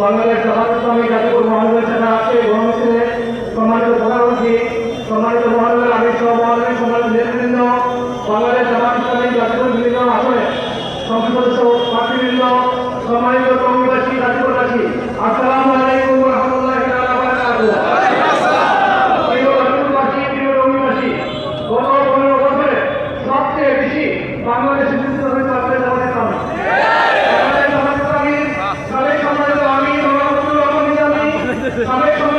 বাংলাদেশ সভাপতি জাতীয় মহানগর ছাড়া আছে গণমুসলে সম্মানিত প্রধানমন্ত্রী, সম্মানিত মহানগর আমি সভাপতি সম্মানিত নেতৃবৃন্দ, বাংলাদেশ সভাপতি জাতীয় বিভিন্ন আসনে সংসদ প্রার্থীবৃন্দ সম্মানিত কংগ্রেসী জাতীয়বাসী আসসালামু আলাইকুম রহমতুল্লাহ বাংলাদেশের হবে